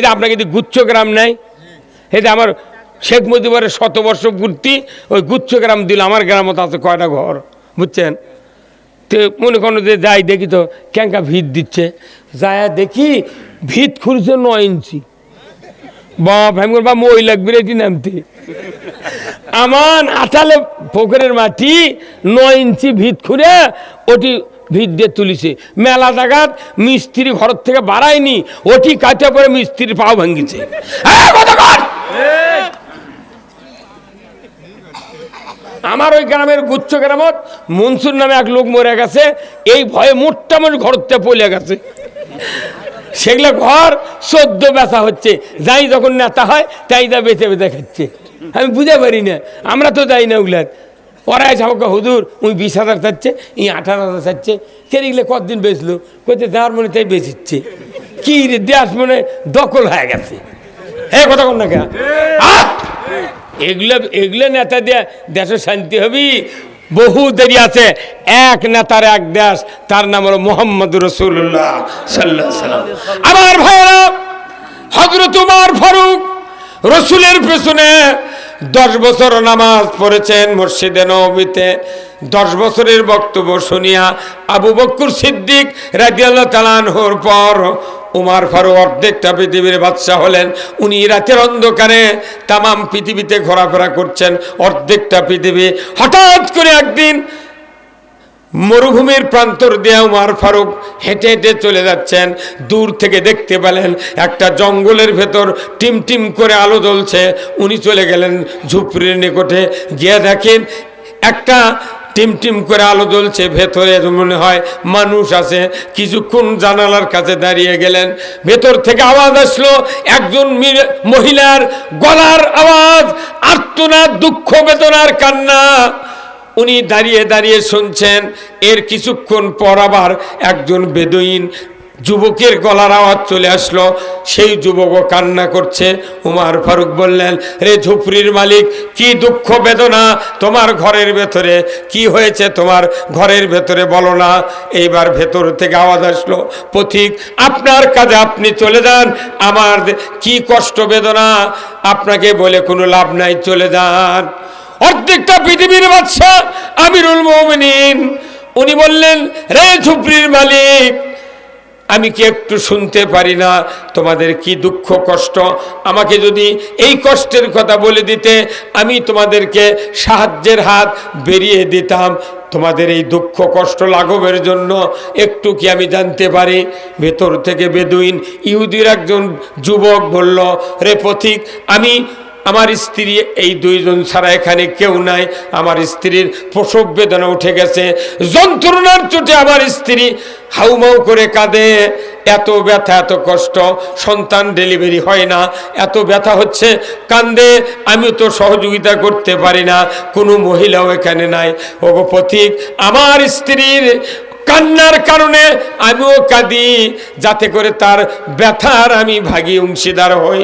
এটা আপনাকে যদি গুচ্ছ গ্রাম নেয়, এটা আমার শেখ মুজিবের শতবর্ষ পূর্তি, ওই গুচ্ছ গ্রাম দিল আমার গ্রামত আছে কয়টা ঘর, বুঝছেন? তো মনে করেন যে যাই দেখি তো ক্যাঙ্কা ভিত দিচ্ছে, যায় দেখি ভিত খুঁড়ছে নয় ইঞ্চি। বাপ, আমি বা মই লাগবে এটি নামতে। আমার আঠালে পুকুরের মাটি নয় ইঞ্চি ভিত খুঁড়ে ওটি ভিত দিয়ে তুলিছে। মেলা জায়গাত মিস্ত্রি ঘর থেকে বাড়ায়নি ওটি কাটে পরে মিস্ত্রির পাও ভাঙ্গিছে। আমার ওই গ্রামের গুচ্ছ গ্রামত মনসুর নামে এক লোক মরে গেছে, এই ভয়ে মোটামুটি ঘরতে পলে গেছে। সেগুলো ঘর সদ্য বেচা হচ্ছে, যাই যখন নেতা হয় তাই যা বেঁচে বেঁচে খাচ্ছে। আমি বুঝতে পারি না, আমরা তো যাই না ওগুলার। ওরা এসে আমাকে হুদুর উনি বিশ হাজার চাচ্ছে ই আঠারো হাজার চাচ্ছে। কে এগুলো কতদিন বেচলো? কইতে যার মনে তাই বেচিচ্ছে। কি রে দেশ মনে দখল হয়ে গেছে। হ্যাঁ কথা কন না কে এগুলো এগুলো নেতা দিয়ে দেশের শান্তি হবি? বহু দেরি আছে। এক নেতার এক দেশ, তার নাম হলো মোহাম্মদ রসুল্লাহ সাল্লাহ সাল্লাম। আমার ভাইরা হজরত উমার ফারুক, রসুলের পেছনে দশ বছর নামাজ পড়েছেন মসজিদে নবীতে। দশ বছরের বক্তব্য শুনিয়া আবু বক্কুর সিদ্দিক রাজিয়াল্লাহ তালানহর পর উমার ফারু অর্ধেকটা পৃথিবীর বাদশাহ হলেন। উনি রাতের অন্ধকারে তামাম পৃথিবীতে ঘোরাফেরা করছেন। অর্ধেকটা পৃথিবী হঠাৎ করে একদিন মরুভূমির প্রান্তর দিয়ে উমার ফারুক হেঁটে হেঁটে চলে যাচ্ছেন। দূর থেকে দেখতে পেলেন একটা জঙ্গলের ভেতর টিম টিম করে আলো জ্বলছে। উনি চলে গেলেন ঝুপড়ির নিকটে। গিয়ে দেখেন একটা টিম টিম করে আলো জ্বলছে। ভেতরে মনে হয় মানুষ আছে। কিছুক্ষণ জানালার কাছে দাঁড়িয়ে গেলেন। ভেতর থেকে আওয়াজ আসলো। একজন মহিলার গলার আওয়াজ, আর্তনাদ, দুঃখ, বেদনার কান্না। উনি দাঁড়িয়ে দাঁড়িয়ে শুনছেন, এর কিছুক্ষণ পর আবার একজন বেদুইন যুবকের গলার আওয়াজ চলে আসলো। সেই যুবকও কান্না করছে। উমার ফারুক বললেন, রে ঝুপড়ির মালিক, কি দুঃখ বেদনা তোমার ঘরের ভেতরে? কি হয়েছে তোমার ঘরের ভেতরে বলো না? এইবার ভেতর থেকে আওয়াজ আসলো, পথিক, আপনার কাজে আপনি চলে যান, আমার কি কষ্ট বেদনা? আপনাকে বলে কোনো লাভ নাই, চলে যান। অর্ধেকটা পৃথিবীর বাদশাহ আমিরুল মোমিনিন। উনি বললেন, রে ঝুপড়ির মালিক, আমি কি একটু শুনতে পারি না? তোমাদের কি দুঃখ, কষ্ট? আমাকে যদি এই কষ্টের কথা বলে দিতে, আমি তোমাদেরকে সাহায্যের হাত বেরিয়ে দিতাম। তোমাদের এই দুঃখ, কষ্ট, লাঘবের জন্য একটু কি আমি জানতে পারি? ভেতর থেকে বেদুইন ইহুদির একজন যুবক বলল, রে পথিক, আমি আমার স্ত্রী, এই দুইজন ছাড়া এখানে কেউ নাই। আমার স্ত্রীর প্রসব বেদনা উঠে গেছে। যন্ত্রণার চোটে আমার স্ত্রী হাউমাউ করে কাঁদে। এত ব্যথা, এত কষ্ট, সন্তান ডেলিভারি হয় না। এত ব্যথা হচ্ছে, কান্দে। আমি তো সহযোগিতা করতে পারি না। কোনো মহিলাও এখানে নাই। ওগো পথিক আমার স্ত্রীর কান্নার কারণে আমিও কাঁদি, যাতে করে তার ব্যথার আমি ভাগি অংশীদার হই।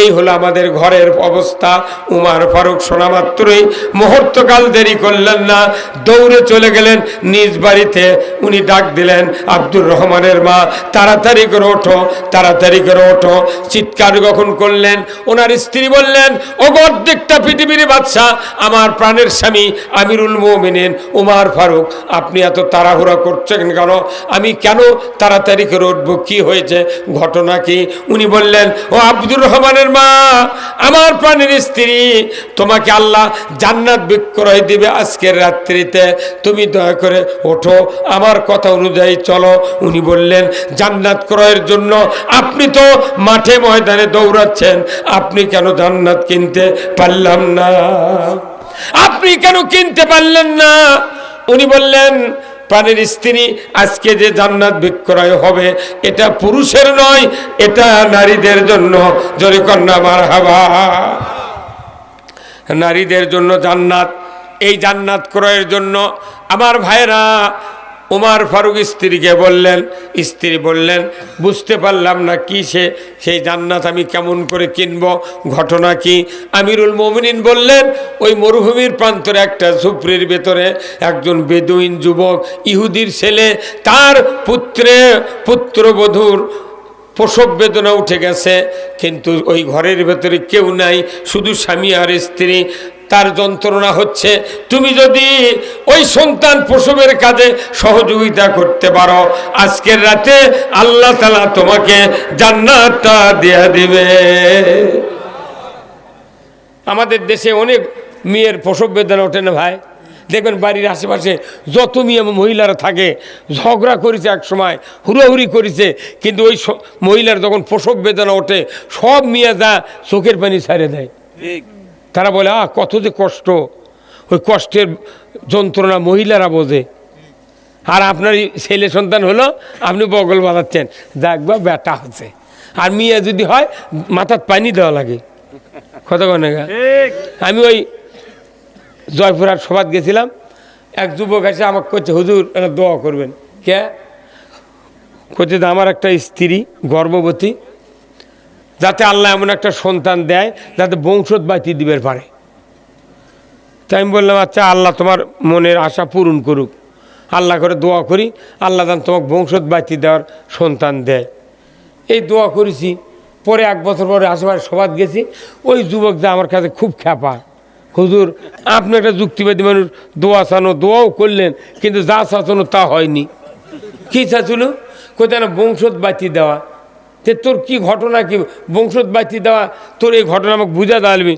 এই হলো আমাদের ঘরের অবস্থা। উমার ফারুক শোনা মাত্রই, মুহূর্তকাল দেরি করলেন না, দৌড়ে চলে গেলেন, নিজ বাড়িতে। উনি ডাক দিলেন, আব্দুর রহমানের মা, তাড়াতাড়ি করে ওঠো, তাড়াতাড়ি করে ওঠো। চিৎকার যখন করলেন, ওনার স্ত্রী বললেন ও অর্ধেকটা পৃথিবীর বাদশাহ, আমার প্রাণের স্বামী আমিরুল মোমিনেন। উমার ফারুক, আপনি এত তাড়াহুড়া করছেন কেন? আমি কেন তাড়াতাড়ি করে উঠবো? কি হয়েছে? ঘটনা কি? উনি বললেন, ও আব্দুর রহমানের মা, আমার প্রাণের স্ত্রী, তোমাকে আল্লাহ জান্নাত বিক্রয় দিবে আজকের রাত্রিতে। তুমি দয়া করে ওঠো, আমার কথা অনুযায়ী চলো। উনি বললেন, জান্নাত ক্রয়ের জন্য আপনি তো মাঠে ময়দানে দৌড়াচ্ছেন, আপনি কেন জান্নাত কিনতে পারলাম না? আপনি কেন কিনতে পারলেন না? উনি বললেন প্রাণের স্ত্রী আজকে যে জান্নাত বিক্রয় হবে, এটা পুরুষের নয়, এটা নারীদের জন্য। জোরে কন্যা মার হাবা নারীদের জন্য জান্নাত। এই জান্নাত ক্রয়ের জন্য আমার ভাইরা উমার ফারুক স্ত্রীকে বললেন, স্ত্রী বললেন, বুঝতে পারলাম না কি সে, সেই জান্নাত আমি কেমন করে কিনব, ঘটনা কি? আমিরুল মোমিনিন বললেন, ওই মরুভূমির প্রান্তরে একটা ঝুপড়ির ভেতরে একজন বেদুইন যুবক, ইহুদির ছেলে, তার পুত্রে, পুত্রবধূর প্রসব বেদনা উঠে গেছে, কিন্তু ওই ঘরের ভেতরে কেউ নাই, শুধু স্বামী আর স্ত্রী। তার যন্ত্রণা হচ্ছে। তুমি যদি ওই সন্তান প্রসবের কাজে সহযোগিতা করতে পারো, আজকের রাতে আল্লাহ তালা তোমাকে জান্নাতটা দেয়া দিবে। আমাদের দেশে অনেক মেয়ের প্রসব বেদনা ওঠে না ভাই? দেখবেন বাড়ির আশেপাশে যত মেয়ে মহিলারা থাকে, ঝগড়া করেছে এক সময়, হুড়োহুড়ি করেছে, কিন্তু ওই মহিলার যখন প্রসব বেদনা ওঠে, সব মেয়ে যা চোখের পানি ছাড়ে দেয়। তারা বলে আহ কত যে কষ্ট। ওই কষ্টের যন্ত্রণা মহিলারা বোঝে। আর আপনার ছেলে সন্তান হলো আপনি বগল বাঁধাচ্ছেন। দেখবা ব্যাটা হচ্ছে। আর মেয়ে যদি হয় মাথার পানি দেওয়া লাগে। কত গা? আমি ওই জয়পুরহাট সভাত গেছিলাম। এক যুবক এসে আমাকে করছে হুজুর দোয়া করবেন। কে? করছে আমার একটা স্ত্রী গর্ভবতী যাতে আল্লাহ এমন একটা সন্তান দেয় যাতে বংশত বাতি দিবের পারে। তাই আমি বললাম আচ্ছা আল্লাহ তোমার মনের আশা পূরণ করুক। আল্লাহ করে দোয়া করি, আল্লাহ যেন তোমাকে বংশত বাতি দেওয়ার সন্তান দেয়। এই দোয়া করেছি। পরে এক বছর পরে আশেপাশে সবাদ গেছি। ওই যুবক যা আমার কাছে খুব খ্যাপা। হুজুর, আপনি একটা যুক্তিবাদী মানুষ, দোয়া চানো, দোয়াও করলেন, কিন্তু যা চাচানো তা হয়নি। কি চাচ্ছিল? কোথায় না বংশত বাতি দেওয়া। তে তোর কি ঘটনা, কি বংশত বাতি দেওয়া, তোর এই ঘটনা আমাকে বুঝা দাঁড়াবি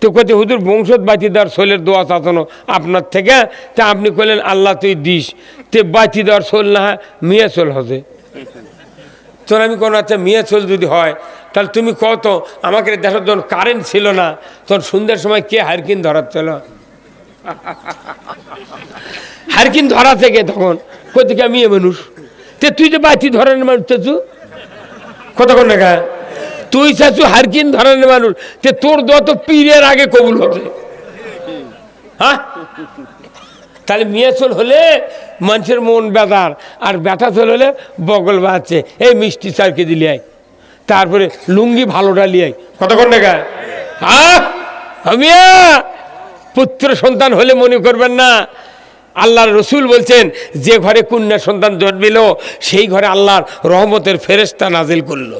তো কোথায় হুজুর বংশত বাতি দেওয়ার শৈলের দোয়া চাচানো আপনার থেকে। তা আপনি করলেন আল্লাহ তুই দিস। তে বাতি দেওয়ার শোল না মেয়ে চল হবে তোর আমি কোনো আচ্ছা মেয়ে চল যদি হয়, তাহলে তুমি কত আমাকে দেখার যখন কারেন্ট ছিল না। তখন সন্ধ্যার সময় কে হারকিন ধরাচ্ছিল হারকিন ধরা থেকে তখন। কোথেকে মেয়ে মানুষ। তে তুই যে বাতি ধরানোর মানুষ চাচু কতক্ষণ দেখা তুই চাচু হারকিন ধরনের মানুষ যে তোর দত পীরের আগে কবুল হতে হ্যাঁ? তাহলে মেয়ে চল হলে মানুষের মন বেদার আর ব্যথা চল হলে বগল বাঁচছে এই মিষ্টি চার কেজি লিয়াই তারপরে লুঙ্গি ভালোটা লিয়াই কতক্ষণ দেখা হ্যাঁ? আমিয়া পুত্র সন্তান হলে মনে করবেন না আল্লাহর রসুল বলছেন, যে ঘরে কন্যা সন্তান জন্মিল, সেই ঘরে আল্লাহর রহমতের ফেরেস্তা নাজিল করল।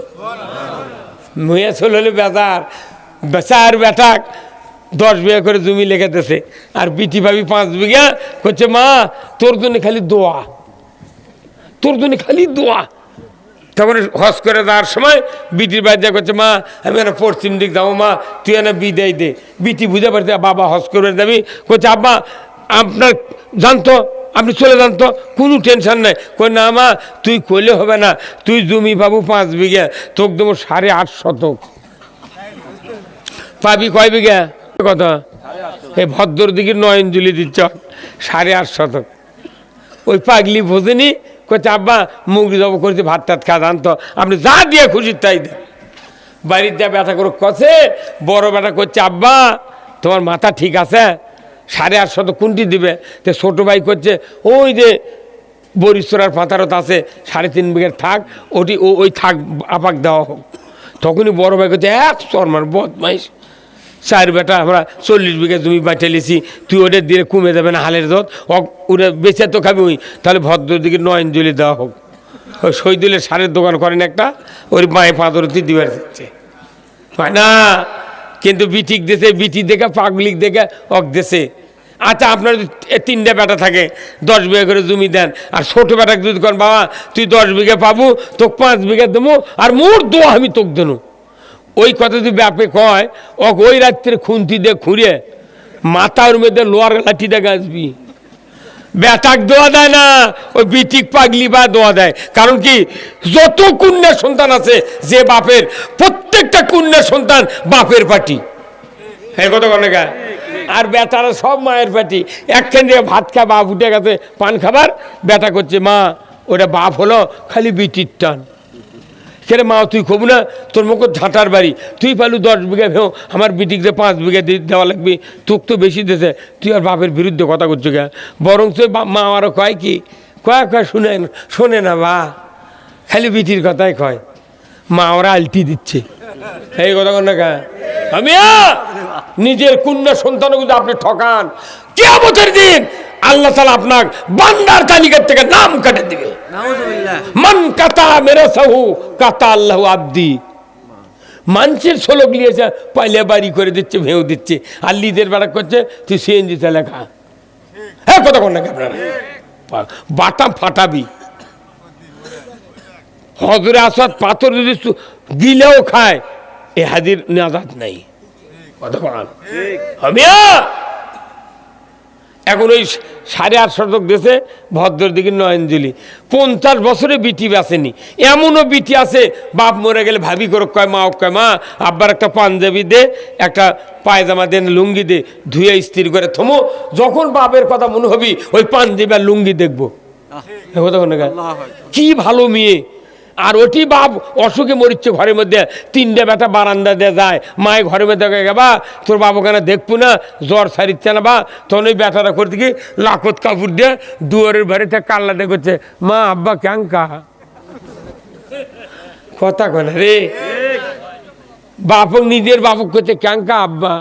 মেয়ে হলে বেজার, বেচার বেটাক দশ বিঘা করে জমি লেগেতেছে, আর বিটি ভাবি পাঁচ বিঘা করছে, মা, তোর জন্য খালি দোয়া, তোর জন্য খালি দোয়া। তখন হস করে দেওয়ার সময় বিটির বাড়ি যা করছে, মা, আমি এনে পশ্চিম দিক যাব, মা, তুই এনে বিদায় দে। বিটি বুঝে পারছি, বাবা হস করে যাবি। করছে, আব্বা আপনার জানতো, আপনি চলে যান তো কোনো টেনশন নাই। কই না মা, তুই কইলে হবে না। তুই জমি পাবো পাঁচ বিঘা, তোকে দেবো সাড়ে আট শতক। পাবি কয় বিঘা? কথা এই ভদ্র দিকে নয়নজুলি দিচ্ছ, সাড়ে আট শতক। ওই পাগলি বোঝেনি করছে আব্বা, মুগরি জব করেছে, ভাত টাত খা জান তো আপনি যা দিয়ে খুশি তাই দেন বাড়ির যা ব্যথা করে কছে? বড় বেটা করছে, আব্বা, তোমার মাথা ঠিক আছে? সাড়ে আট শত কোনটি দিবে। তো ছোটো ভাই করছে, ওই যে বরিশ্বরার পাতারত আছে, সাড়ে তিন বিঘের থাক, ওটি ওই থাক আপাক দেওয়া হোক। তখনই বড় ভাই করছে, এক শর্মার বদমাইশ, চার বেটা আমরা চল্লিশ বিঘা জমি বাঁচালিছি তুই ওদের দিয়ে কমে যাবে না হালের দত ওরা বেঁচে তো খাবি ওই, তাহলে ভদ্র দিকে নয়ন জলি দেওয়া হোক। ওই শহীদুলের সারের দোকান করেন একটা, ওর মায়ে পাদরতি দিবার দিচ্ছে। হয় না, কিন্তু বিটিক দেশে, বিটি দেখে পাবলিক দেখে, অক দেশে আচ্ছা আপনার যদি তিনটা বেটা থাকে, দশ বিঘা করে জমি দেন, আর ছোটো বেটাকে যদি করেন, বাবা, তুই দশ বিঘা পাবো, তোকে পাঁচ বিঘা দেবো, আর মোট দো আমি তোকে দেবো। ওই কথা যদি ব্যাপে কয়, ওক ওই রাত্রে খুন্তি দিয়ে খুঁড়ে, মাথার মধ্যে লোয়ার লাঠি দিয়ে গাছবি বেটাক দোয়া দেয় না, ওই বিটিক পাগলি বা দোয়া দেয়। কারণ কি, যত কন্যা সন্তান আছে, যে বাপের, প্রত্যেকটা কন্যা সন্তান বাপের পাটি। হ্যাঁ কত কনে? আর বেটারা সব মায়ের পাটি। একখান দিয়ে ভাত খা, বাপ উঠে গেছে, পান খাবার, বেটা করছে, মা, ওটা বাপ হলো খালি বিটির টান। কেরে মা, তুই খবু না, তোর মুখ ঝাঁটার বাড়ি। তুই পালু দশ বিঘা ভেও আমার বিটিকে পাঁচ বিঘা দেওয়া লাগবে। তোক তো বেশি দিতে তুই আর বাপের বিরুদ্ধে কথা করছ কে বরং তুই মা আমারও কয় কি, কয় কয়, শুনে শোনে না বা, খালি বিটির কথাই কয়। মা ওরা আলটি দিচ্ছে। এই কথা কন না কা আমি নিজের কন্যা সন্তানও কিন্তু আপনি ঠকান কেমতের দিন আল্লাহ তালা আপনার বান্দার তালিকার থেকে নাম কাটে দিবে। মান কাতা মেরে সাহু কাতা আল্লাহ আব্দি। মানুষের শোলক নিয়েছে পাইলে বাড়ি করে দিচ্ছে ভেউ দিচ্ছে আর লিদের বেড়া করছে তুই সিএনজিতে লেখা হ্যাঁ কথা কোন নাকি আপনারা বাটাম ফাটাবি। হজরে আসাদ পাথর যদি গিলেও খায় এ হাজির নাজাত নাই। এখন ওই সাড়ে আট শতক দেশে ভদ্রের দিকে নয়নজলি। পঞ্চাশ বছরে বিটি বেসেনি এমনও বিটি আছে বাপ মরে গেলে ভাবি করে কয় মা কয় মা আব্বার একটা পাঞ্জাবি দে একটা পায়জামা দেন লুঙ্গি দে ধুয়ে স্থির করে থমো। যখন বাপের কথা মনে হবি ওই পাঞ্জাবি আর লুঙ্গি দেখব। কি ভালো মেয়ে। আর ওটি বাপ, অসুখে মরিচ্ছে ঘরের মধ্যে। তিনটে বেটা বারান্দা দিয়ে যায়। মায়ের ঘরের মধ্যে গে বা তোর বাবা কেন দেখব না, জ্বর সারিচ্ছে না বা? তখন ওই বেটারা করতে কি লাখত কাপড় দিয়ে দুয়ারের বাড়িতে কাল্লা করছে, মা, আব্বা ক্যাঙ্কা কথা কনে রে। বাপক নিজের বাপক করছে ক্যাঙ্কা আব্বা?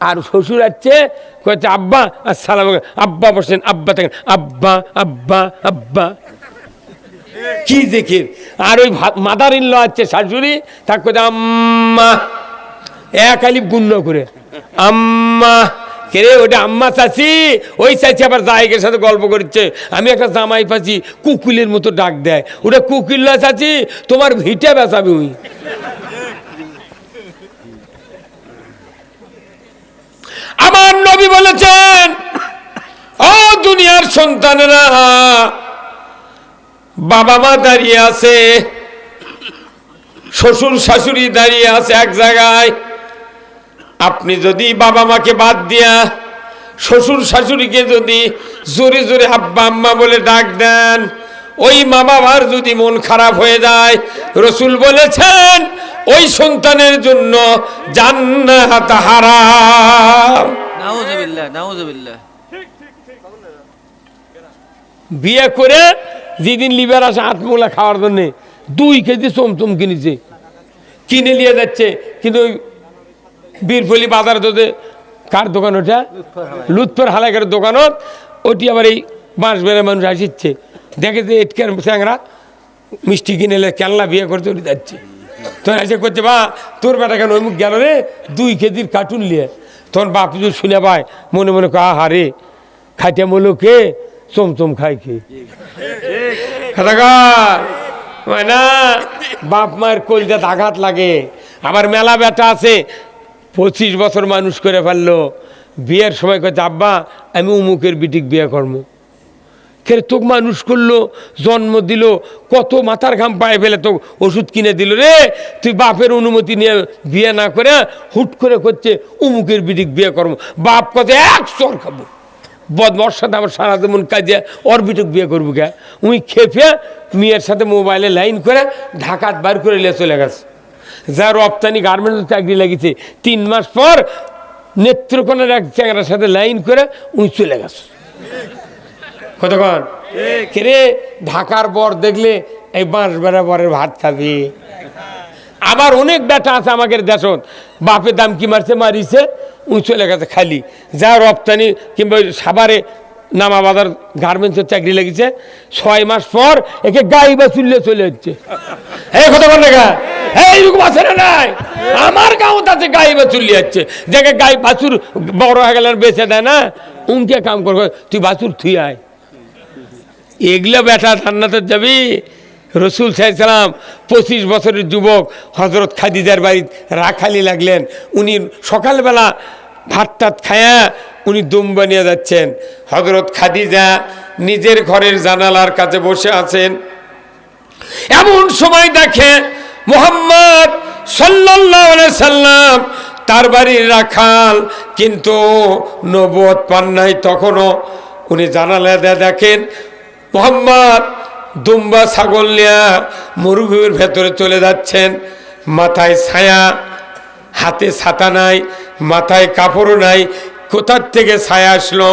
আর শ্বশুর আছে কয়েছে আব্বা, আসসালাম আব্বা বসেন, আব্বা থাকেন। আব্বা আব্বা আব্বা। কি দেখে আর ওই মাদার ইন আছে শাশুড়ি কথা আম্মা। এক আলিপ গুণ্য করে, আম্মা। কেরে ওটা আম্মা চাচি? ওই চাচি আবার জায়গের সাথে গল্প করছে। আমি একটা জামাই পাচ্ছি কুকুলের মতো ডাক দেয়। ওটা কুকিল না চাচি, তোমার ভিটে বেচাবি ওই আমার নবী বলেছেন, ও দুনিয়ার সন্তানেরা বাবা মা দাঁড়িয়ে আছে শ্বশুর শাশুড়ি দাঁড়িয়ে আছে এক জায়গায়। আপনি যদি বাবা মাকে বাদ দিয়া শ্বশুর শাশুড়িকে যদি জোরে জোরে আব্বা আম্মা বলে ডাক দেন ওই মা বাবার যদি মন খারাপ হয়ে যায় রসুল বলেছেন ওই সন্তানের জন্য জান্নাত হারাম। বিয়ে করে যেদিন লিভার আসে আত্মমূলা খাওয়ার জন্য দুই কেজি চমচম কিনেছে। কিনে নিয়ে যাচ্ছে, কিন্তু ওই বীরফলি বাজার তোদের কার দোকান ওটা? লুৎফর হালাকের দোকানত, ওটি আবার এই বাঁশ বেড়ে মানুষ আসিচ্ছে। দেখে যে এটকার স্যাংরা মিষ্টি কিনে এলে কেনলা বিয়ে করতে ওটি যাচ্ছে। তখন এসে করছে বা তোর বেটা কেন মুখ গেল রে? দুই কেজির কার্টুন নিয়ে। তখন বাপ যদি শুনে পায়, মনে মনে কা হারে খাইতে মলো কে? চমচম খাই না বাপ মায়ের কলজাত আঘাত লাগে। আবার মেলা বেটা আছে। পঁচিশ বছর মানুষ করে ফেলল। বিয়ের সময় কচ্ছে আব্বা আমি উমুকের বিটিক বিয়ে করব কে তোক মানুষ করল জন্ম দিল কত মাথার ঘাম পায়ে ফেলে তো ওষুধ কিনে দিল রে। তুই বাপের অনুমতি নিয়ে বিয়ে না করে হুট করে করছে উমুকের বিটিক বিয়ে করব বাপ কত এক চর খাব। বদমার সাথে আমার সারা যেমন কাজে ওর বিটুক বিয়ে করব কে? উই খেপে মেয়ের সাথে মোবাইলে লাইন করে ঢাকাত বার করে নিয়ে চলে গেছে। যা রপ্তানি গার্মেন্টস চাকরি লাগিয়েছে তিন মাস পর নেত্রকোনার এক চ্যাংরার সাথে লাইন করে উই চলে গেছে। কতক্ষণ? রে ঢাকার বর দেখলে এই বাঁশ বেড়া বরের ভাত খাবি। আবার অনেক বেটা আছে আমাদের দেশত। বাপের দাম কি মারছে? মারিছে। উঁ চলে গেছে খালি। যা রপ্তানি কিংবা ওই সাভারে নামাবাজার গার্মেন্টসের চাকরি লেগেছে, ছয় মাস পর একে গাই বা চুললে চলে যাচ্ছে। এই কথা বল দেখা এইরকম আছে না নাই? আমার গাঁত আছে গাই বা চুল্লি যাচ্ছে। দেখে গাই বাছুর বড় হয়ে গেলে বেঁচে দেয় না। উনকে কাম করবে, তুই বাছুর থুই আয়। এগুলো বেটা জান্নাতে যাবি? রসুল সাহেব পঁচিশ বছরের যুবক হজরত খাদিজার বাড়ি রাখালি লাগলেন। উনি সকালবেলা ভাত টাত খায়া উনি দুম বানিয়ে যাচ্ছেন। হজরত খাদিজা নিজের ঘরের জানালার কাছে বসে আছেন। এমন সময় দেখে মোহাম্মদ সাল্লাম তার বাড়ির রাখাল কিন্তু নবুয়ত পান নাই। তখনও উনি জানালা দেখেন, মোহাম্মদ দুম্বা ছাগল নিয়ে মরুভূমির ভেতরে চলে যাচ্ছেন। মাথায় ছায়া, হাতে ছাতা নাই, মাথায় কাপড়ও নাই। কোথার থেকে ছায়া আসলো?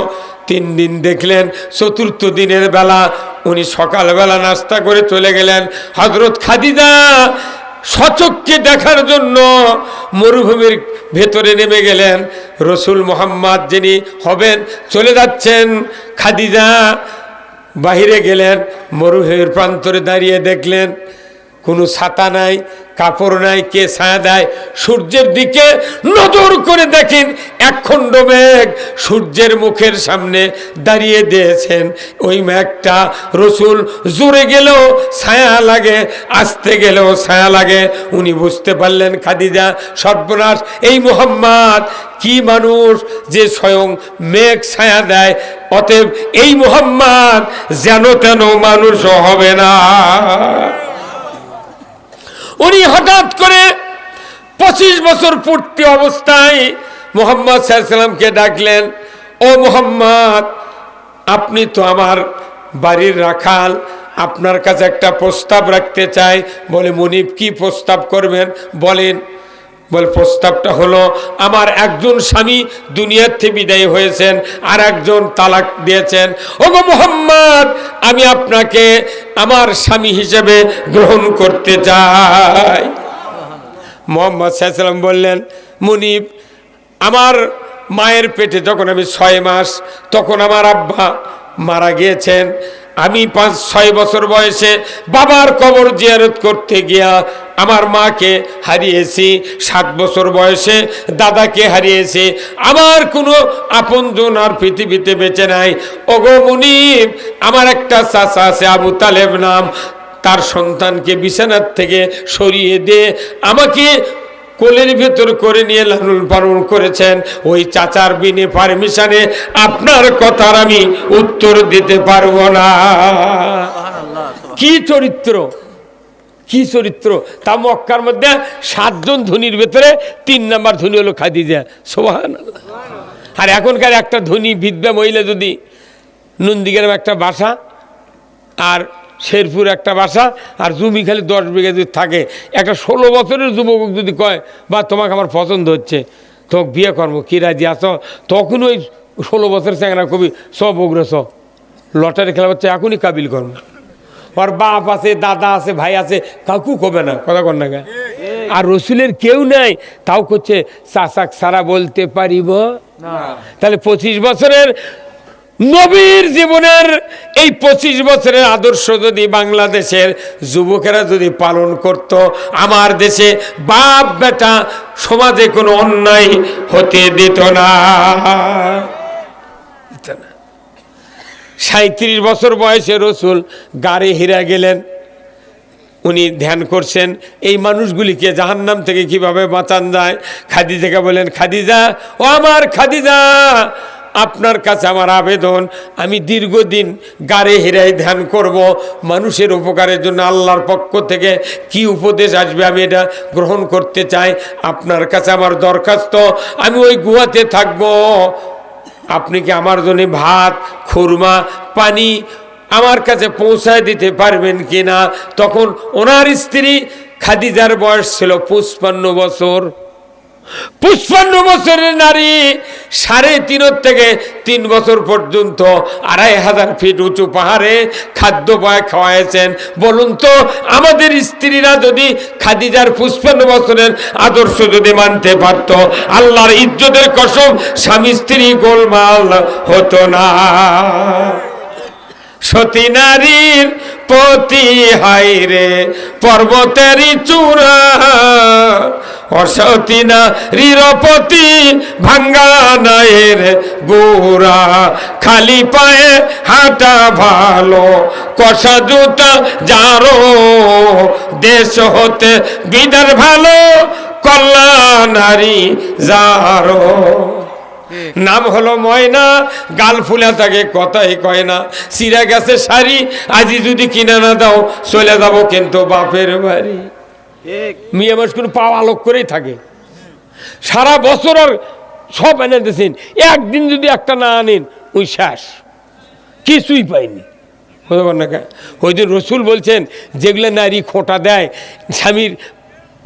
তিন দিন দেখলেন, চতুর্থ দিনের বেলা উনি সকালবেলা নাস্তা করে চলে গেলেন। হজরত খাদিজা সচক্ষে দেখার জন্য মরুভূমির ভেতরে নেমে গেলেন। রসুল মোহাম্মদ যিনি হবেন, চলে যাচ্ছেন। খাদিজা বাহিরে গেলেন মরুভূমির প্রান্তরে দাঁড়িয়ে দেখলেন কোনো ছাতা নাই, কাপড় নাই, কে ছায়া দেয়? সূর্যের দিকে নজর করে দেখেন একখণ্ড মেঘ সূর্যের মুখের সামনে দাঁড়িয়ে দিয়েছেন। ওই মেঘটা রসুল জোরে গেলেও ছায়া লাগে, আসতে গেলেও ছায়া লাগে। উনি বুঝতে পারলেন, খাদিজা সর্বনাশ। এই মোহাম্মদ কি মানুষ যে স্বয়ং মেঘ ছায়া দেয়? অতএব এই মোহাম্মদ যেন তেন মানুষও হবে না। উনি হঠাৎ করে পঁচিশ বছর পূর্তি অবস্থায় মোহাম্মদ সাল্লামকে ডাকলেন, ও মোহাম্মদ, আপনি তো আমার বাড়ির রাখাল, আপনার কাছে একটা প্রস্তাব রাখতে চাই। বলে, মনিব, কি প্রস্তাব করবেন? বলেন। বল, প্রস্তাবটা হলো, আমার একজন স্বামী দুনিয়ার থেকে বিদায় হয়েছেন আর একজন তালাক দিয়েছেন। ওগো মোহাম্মদ, আমি আপনাকে আমার স্বামী হিসেবে গ্রহণ করতে চাই। মোহাম্মদ সাল্লাম বললেন, মুনিব, আমার মায়ের পেটে যখন আমি ছয় মাস, তখন আমার আব্বা মারা গিয়েছেন। আমি পাঁচ, ছয় বছর বয়সে বাবার কবর জিয়ারত করতে গিয়া আমার মাকে হারিয়েছি। সাত বছর বয়সে দাদাকে হারিয়েছি। আমার কোনো আপনজন আর পৃথিবীতে বেঁচে নাই। ওগো মুনিব, আমার একটা চাচা আছে, আবু তালেব নাম। তার সন্তানকে বিছানার থেকে সরিয়ে দিয়ে আমাকে কোলের ভেতর করে নিয়ে লালন পালন করেছেন। ওই চাচার বিনে পারমিশনে আপনার কথার আমি উত্তর দিতে পারব না। কি চরিত্র? কি চরিত্র? তা মক্কার মধ্যে সাতজন ধনির ভেতরে তিন নাম্বার ধনী হলো খাদিজা। সোহান আর এখনকার একটা ধনী বিধবা মহিলা যদি নন্দীগ্রাম একটা বাসা আর শেরপুর একটা বাসা আর জমি খালি দশ বিঘা যদি থাকে। একটা ষোলো বছরের যুবক যদি কয় বা তোমাকে আমার পছন্দ হচ্ছে তোকে বিয়ে করব কি রাজি আসো তখন ওই ষোলো বছর চ্যাংরা কবি সব ওগ্র সব। লটারি খেলা হচ্ছে এখনই কাবিল কর্ম। ওর বাপ আছে দাদা আছে ভাই আছে কাকু কবে না কথা কর না গা? আর রসুলের কেউ নাই তাও করছে চাচাক সারা বলতে পারিব? তাহলে পঁচিশ বছরের নবীর জীবনের এই পঁচিশ বছরের আদর্শ যদি বাংলাদেশের যুবকেরা যদি পালন করত, আমার দেশে বাপ বেটা সমাজে কোনো অন্যায় হতে দিত না। সাঁত্রিশ বছর বয়সে রসুল গাড়ি হিরা গেলেন। উনি ধ্যান করছেন, এই মানুষগুলিকে জাহান্নাম থেকে কীভাবে বাঁচান যায়? খাদিজাকে বলেন খাদিজা, ও আমার খাদিজা আপনার কাছে আমার আবেদন, আমি দীর্ঘদিন গাড়ে হেরাই ধ্যান করব। মানুষের উপকারের জন্য আল্লাহর পক্ষ থেকে কি উপদেশ আসবে আমি এটা গ্রহণ করতে চাই। আপনার কাছে আমার দরখাস্ত, আমি ওই গুহাতে থাকব। আপনি কি আমার জন্য ভাত, খুরমা, পানি আমার কাছে পৌঁছায় দিতে পারবেন কি না তখন ওনার স্ত্রী খাদিজার বয়স ছিল পুষ্পান্ন বছর। পুষ্পান্ন বছরের নারী সাড়ে তিনের থেকে তিন বছর পর্যন্ত আড়াই হাজার ফিট উঁচু পাহাড়ে খাদ্য বয় খাওয়াইছেন। বলুন তো, আমাদের স্ত্রীরা যদি খাদিজার পুষ্পান্ন বছরের আদর্শ যদি মানতে পারত, আল্লাহর ইজ্জতের কসম স্বামী স্ত্রী গোলমাল হতো না। সতী নারীর পতি হাইরে পর্বতেরই চূড়া। অসতী নারীর পতি ভাঙ্গা নায়ের গোড়া খালি পায়ে হাঁটা ভালো, কষা জুতা যারো দেশ হতে বিদার ভালো কল্যাণ নারী যারো নাম হলো ময়না, গাল ফুলে থাকে, কথাই কয় না। সিরা গেছে শাড়ি, আজি যদি কিনে না দাও, চলে যাব কিন্তু বাপের বাড়ি। মেয়ে মানুষ কোনো পাওয়া আলোক করেই থাকে। সারা বছর আর সব এনে দিয়েছেন। একদিন যদি একটা না আনেন ওই শেষ। কিছুই পাইনি? ওই দিন রসুল বলছেন যেগুলো নারী খোঁটা দেয় স্বামীর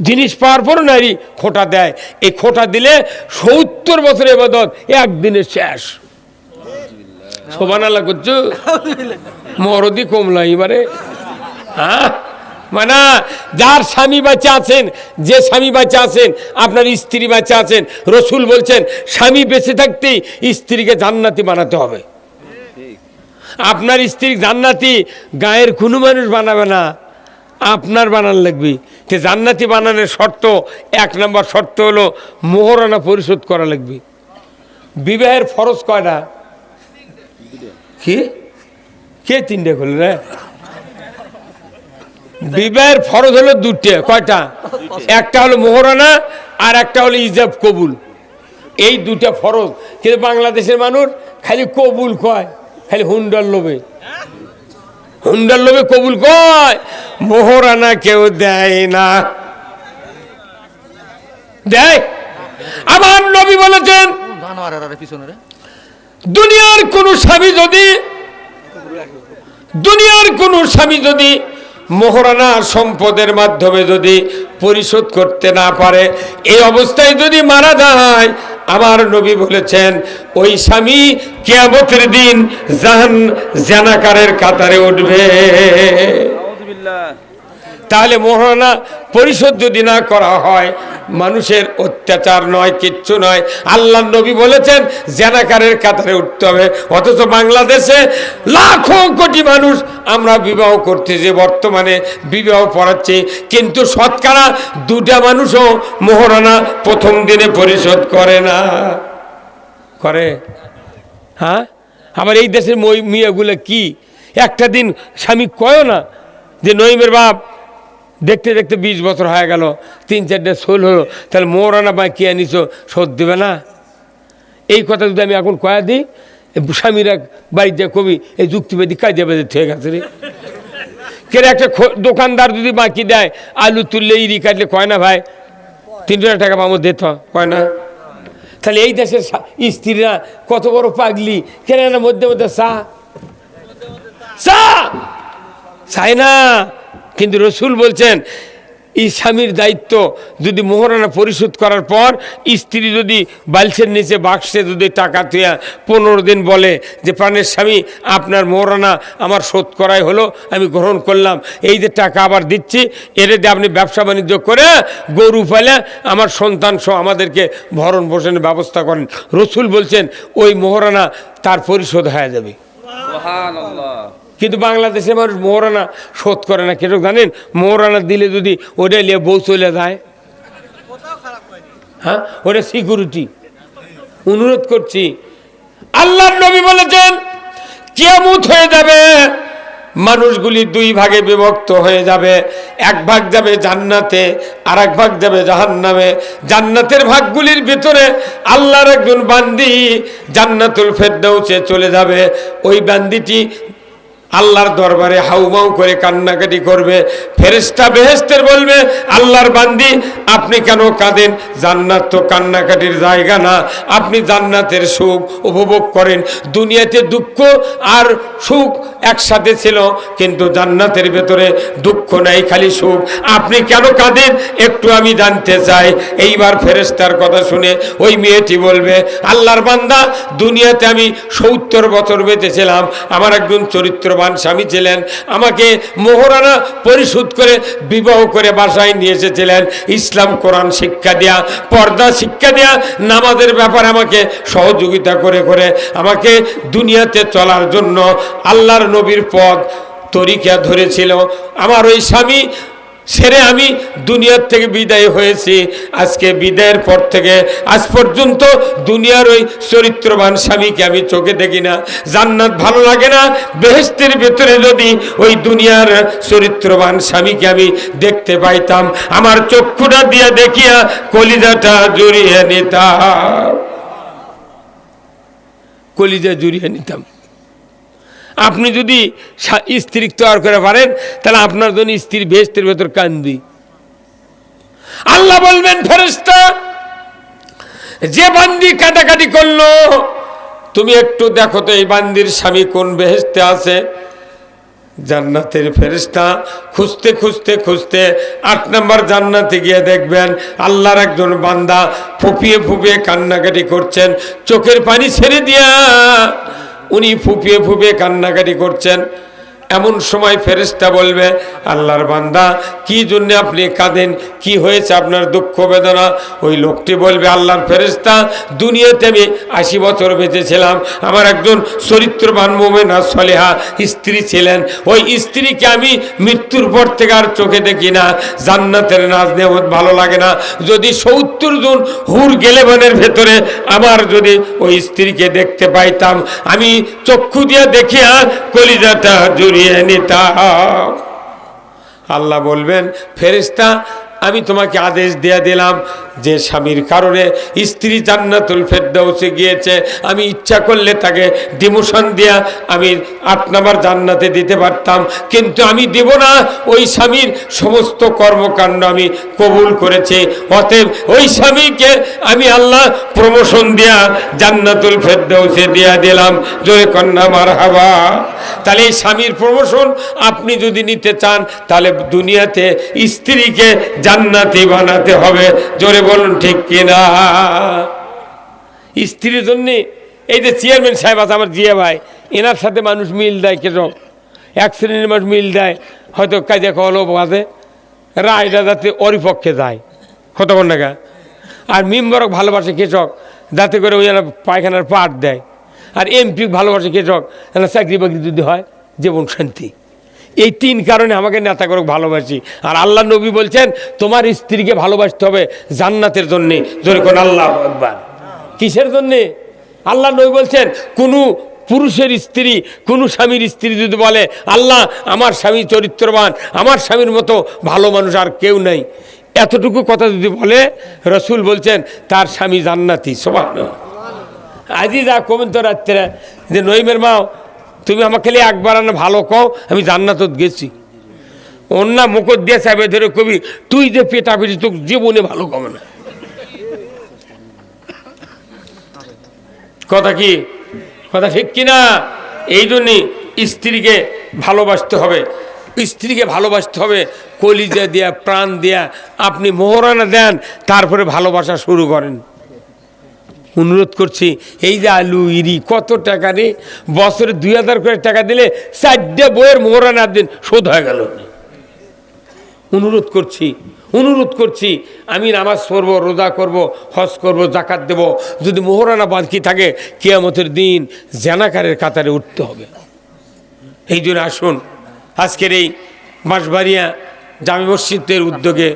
জিনিস পাওয়ার পরও নারী খোঁটা দেয়। এই খোঁটা দিলে সত্তর বছর এবাদত একদিনের শেষ। শোভানালা করছ? মরদি কমলা এবারে। হ্যাঁ? মানে যার স্বামী বাচ্চা আছেন, যে স্বামী বাচ্চা আছেন, আপনার স্ত্রী বাচ্চা আছেন, রসুল বলছেন, স্বামী বেঁচে থাকতেই স্ত্রীকে জান্নাতি বানাতে হবে। আপনার স্ত্রী জান্নাতি, গায়ের কোনো মানুষ বানাবে না। আপনার বানান লাগবে। যে জান্নাতি বানানোর শর্ত, এক নম্বর শর্ত হলো মোহরানা পরিশোধ করা লাগবে। বিবাহের ফরজ কয়টা? কি? কে তিনটে রে? বিবাহের ফরজ হলো দুটে কয়টা? একটা হলো মোহরানা আর একটা হলো ইজাব কবুল। এই দুটা ফরজ। কিন্তু বাংলাদেশের মানুষ খালি কবুল কয়, খালি হুন্ডার লোভে। হুন্ডার লোভে কবুল কয়, মোহরানা কেউ দেয় না। দেয়? আমার নবী বলেছেন, দুনিয়ার কোন স্বামী যদি, দুনিয়ার কোন স্বামী যদি মোহরানা সম্পদের মাধ্যমে যদি পরিশোধ করতে না পারে এই অবস্থায় যদি মারা যায়, আমার নবী বলেছেন, ওই স্বামী কেয়ামতের দিন জাহান জানাকারের কাতারে উঠবে। তাহলে মোহরানা, পরিশোধ যদি না করা হয়, মানুষের অত্যাচার নয়, কিচ্ছু নয়। আল্লাহ নবী বলেছেন, জেনাকারের কাতারে উঠতে হবে। অথচ বাংলাদেশে লাখো কোটি মানুষ আমরা বিবাহ করতে যে বর্তমানে বিবাহ পড়াচ্ছি। কিন্তু শতকরা দুটা মানুষও মোহরানা প্রথম দিনে পরিশোধ করে না। করে? হ্যাঁ? আমার এই দেশের মিয়াগুলো কি? একটা দিন স্বামী কয় না যে নইমের বাপ দেখতে দেখতে বিশ বছর হয়ে গেল, তিন চারটে শোল হলো, তাহলে মোরানা বা কে আনিস, শোধ দেবে না? এই কথা যদি আমি এখন কয়া দিই স্বামীরা বাড়িতে কবি, এই যুক্তিবাদী কাজে বাজে থেকে গেছে রে। কে একটা দোকানদার যদি বাকি দেয়, আলু তুললে ইরি কাটলে কয় না ভাই? তিনশো টাকা পাবো দিত কয় না? তাহলে এই দেশের স্ত্রীরা কত বড় পাগলি, কেন মধ্যে মধ্যে চা? চা! চাই না! কিন্তু রসুল বলছেন, এই স্বামীর দায়িত্ব যদি মোহরানা পরিশোধ করার পর, স্ত্রী যদি বালছের নিচে বাক্সে যদি টাকা তুয়া পনেরো দিন বলে যে, প্রাণের স্বামী, আপনার মোহরানা আমার শোধ করাই হলো, আমি গ্রহণ করলাম, এই যে টাকা আবার দিচ্ছি, এর দিয়ে আপনি ব্যবসা বাণিজ্য করে গরু ফেলে আমার সন্তান সহ আমাদেরকে ভরণ পোষণের ব্যবস্থা করেন। রসুল বলছেন, ওই মোহরানা তার পরিশোধ হয়ে যাবে। কিন্তু বাংলাদেশে মানুষ মোহরানা শোধ করে না। কেন জানেন? মোহরানা দিলে যদি ওটা নিয়ে বউ চলে যায়। হ্যাঁ? ওটা সিকিউরিটি অনুরোধ করছি। আল্লাহ নবী বলেছেন কেমুত হয়ে যাবে, মানুষগুলি দুই ভাগে বিভক্ত হয়ে যাবে। এক ভাগ যাবে জান্নাতে আর এক ভাগ যাবে জাহান্নামে। জান্নাতের ভাগগুলির ভিতরে আল্লাহর একজন বান্দি জান্নাতুল ফেরদৌসে চলে যাবে। ওই বান্দিটি আল্লাহর দরবারে হাউমাউ করে কান্নাকাটি করবে ফেরেস্তা বেহেস্তের বলবে, আল্লাহর বান্দি, আপনি কেন কাঁদেন? জান্নাত তো কান্নাকাটির জায়গা না। আপনি জান্নাতের সুখ উপভোগ করেন। দুনিয়াতে দুঃখ আর সুখ একসাথে ছিল, কিন্তু জান্নাতের ভেতরে দুঃখ নাই, খালি সুখ। আপনি কেন কাঁদেন? একটু আমি জানতে চাই। এইবার ফেরেস্তার কথা শুনে ওই মেয়েটি বলবে, আল্লাহর বান্দা, দুনিয়াতে আমি সত্তর বছর বেঁচেছিলাম। আমার একজন চরিত্রবান স্বামী ছিলেন। আমাকে মোহরানা পরিশোধ করে বিবাহ করে বাসায় নিয়ে এসেছিলেন। ইসলাম, কোরআন শিক্ষা দেয়া, পর্দা শিক্ষা দেয়া, নামাজের ব্যাপারে আমাকে সহযোগিতা করে করে আমাকে দুনিয়াতে চলার জন্য আল্লাহর নবীর পথ, তরিকা ধরেছিল। আমার ওই স্বামী ছেড়ে আমি দুনিয়ার থেকে বিদায় হয়েছি। আজকে বিদায়ের পর থেকে আজ পর্যন্ত দুনিয়ার ওই চরিত্রবান স্বামীকে আমি চোখে দেখি না। জান্নাত ভালো লাগে না বেহেস্তের ভেতরে যদি ওই দুনিয়ার চরিত্রবান স্বামীকে আমি দেখতে পাইতাম, আমার চক্ষুটা দিয়ে দেখিয়া কলিজাটা জড়িয়ে নিতাম। কলিজা জড়িয়ে নিতাম। আপনি যদি স্ত্রী তৈরি করে পারেন, তাহলে আপনার জন্য স্ত্রী বেহেস্তের ভেতর কান্দি। আল্লাহ বলবেন ফেরেস্তা যে বান্দি কাটাকাটি করল, তুমি একটু দেখো তো এই বান্দির স্বামী কোন বেহেস্তে আছে। জান্নাতের ফেরিস্তা খুঁজতে খুঁজতে খুঁজতে আট নম্বর জান্নাতে গিয়ে দেখবেন, আল্লাহর একজন বান্দা ফুপিয়ে ফুপিয়ে কান্নাকাটি করছেন, চোখের পানি ছেড়ে দিয়া উনি ফুপিয়ে ফুপিয়ে কান্নাকাটি করছেন। এমন সময় ফেরেশতা বলবে, আল্লাহর বান্দা, কি জন্য আপনি কাঁদেন? কি হয়েছে আপনার দুঃখ বেদনা? ওই লোকটি বলবে, আল্লাহর ফেরেশতা, দুনিয়াতে আমি আশি বছর বেঁচেছিলাম। আমার একজন চরিত্রবান মোমেনা সলেহা স্ত্রী ছিলেন। ওই স্ত্রীকে আমি মৃত্যুর পর থেকে আর চোখে দেখি না। জান্নাতের নাজ নেওয়া ভালো লাগে না। যদি সত্তর জন হুর গেলেবানের ভেতরে আমার যদি ওই স্ত্রীকে দেখতে পাইতাম, আমি চক্ষু দিয়ে দেখিয়া কলিজাটা জড়িয়ে নিতাম। আল্লাহ বলবেন ফেরেশতা আমি তোমাকে আদেশ দিয়ে দিলাম যে স্বামীর কারণে স্ত্রী জান্নাতুল ফেরদাউসে গিয়েছে। আমি ইচ্ছা করলে তাকে ডিমোশন দিয়া আমি আট নাম্বার জান্নাতে দিতে পারতাম। কিন্তু আমি দেব না। ওই স্বামীর সমস্ত কর্মকাণ্ড আমি কবুল করেছি। অতএব ওই স্বামীকে আমি আল্লাহ প্রমোশন দিয়া জান্নাতুল ফেরদাউসে দিয়া দিলাম। জয় কন্যা মার হাবা তাহলে এই স্বামীর প্রমোশন আপনি যদি নিতে চান, তাহলে দুনিয়াতে স্ত্রীকে জান্নাতি বানাতে হবে। জোরে বলুন, ঠিক কিনা? স্ত্রীর জন্যে এই যে চেয়ারম্যান সাহেব আছে আমার জিয়া ভাই, এনার সাথে মানুষ মিল দেয় কেরম এক শ্রেণির মানুষ মিল দেয়। হয়তো কাজে কলো বাজে রায়টা যাতে অরিপক্ষে যায়। কতক্ষণ টাকা আর মিম্বরক ভালোবাসে কৃষক, যাতে করে ওই এরা পায়খানার পাট দেয়। আর এমপি ভালোবাসে এরা চাকরি বাকরি যদি হয়, জীবন শান্তি। এই তিন কারণে আমাকে নেতা করুক ভালোবাসি। আর আল্লাহ নবী বলছেন, তোমার স্ত্রীকে ভালোবাসতে হবে জান্নাতের জন্যে। জোরে কোন আল্লাহ একবার কিসের জন্যে? আল্লাহ নবী বলছেন, কোনো পুরুষের স্ত্রী, কোনো স্বামীর স্ত্রী যদি বলে, আল্লাহ, আমার স্বামী চরিত্রবান, আমার স্বামীর মতো ভালো মানুষ আর কেউ নাই। এতটুকু কথা যদি বলে, রসুল বলছেন, তার স্বামী জান্নাতি। সমান আজই যা কমেন রাত্রে, যে নইমের মাও তুমি আমাকে একবার না ভালো কও, আমি জান্নাতত গেছি। অন্য মুখত দিয়ে চাইবে ধরে কবি, তুই যে পেটা পেটি তোর জীবনে ভালো কমে না। কথা কি? কথা ঠিক কিনা? এই জন্যে স্ত্রীকে ভালোবাসতে হবে। স্ত্রীকে ভালোবাসতে হবে, কলিজা দিয়া, প্রাণ দিয়া, আপনি মোহরানা দেন, তারপরে ভালোবাসা শুরু করেন। অনুরোধ করছি, এই যে আলু, ইরি, কত টাকা রে? বছরে দুই হাজার করে টাকা দিলে চারটে বইয়ের মোহরানা দিন, শোধ হয়ে গেল। অনুরোধ করছি অনুরোধ করছি, আমি নামাজ পড়ব, রোজা করব, হজ করব, জাকাত দেব। যদি মোহরানা বাকি থাকে, কেয়ামতের দিন জানাকারের কাতারে উঠতে হবে। এই জন্য আসুন, আজকের এই বাঁশবাড়িয়া জামি মসজিদের উদ্যোগে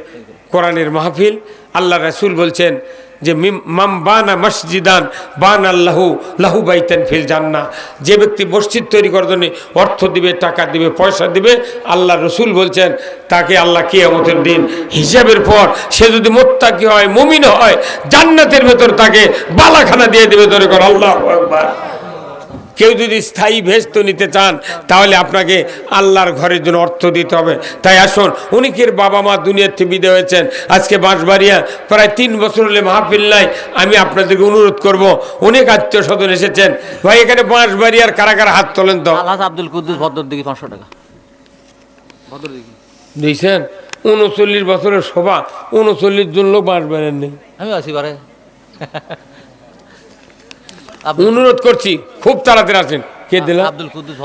কোরআনের মাহফিল আল্লাহ রাসূল বলছেন যে মিম- বানা মসজিদান বান আল্লাহু লাহু বাইতেন ফিল জান্না যে ব্যক্তি মসজিদ তৈরি করার অর্থ দিবে, টাকা দিবে, পয়সা দিবে, আল্লাহ রসুল বলছেন, তাকে আল্লাহ কিয়ামতের দিন হিসাবের পর সে যদি মোত্তাকি হয়, মুমিন হয়, জান্নাতের ভেতর তাকে বালাখানা দিয়ে দেবে, ধরে কর, আল্লাহ একবার কেউ যদি স্থায়ী ভেস্ত নিতে চান তাহলে আপনাকে আল্লাহর ঘরের জন্য অর্থ দিতে হবে। তাই আসুন অনেকের বাবা মা দুনিয়ার থেকে বিদে হয়েছেন। আজকে বাঁশবাড়িয়া প্রায় তিন বছর হলে মাহফিল নাই। আমি আপনাদেরকে অনুরোধ করব অনেক আত্মীয় স্বজন এসেছেন। ভাই এখানে বাঁশবাড়িয়ার কারা কারা হাত তোলেন তো। আল্লাহ আব্দুল কুদ্দুস ভদ্র দিকে পাঁচশো টাকা। ভদ্র দিকে। দিয়েছেন? উনচল্লিশ বছরের সভা উনচল্লিশ জন লোক বাঁশবাড়িয়ার নেই। আমি আছি বারে। অনুরোধ করছি খুব তাড়াতাড়ি আসেন কে দিলাম আব্দুল কুদ্দুস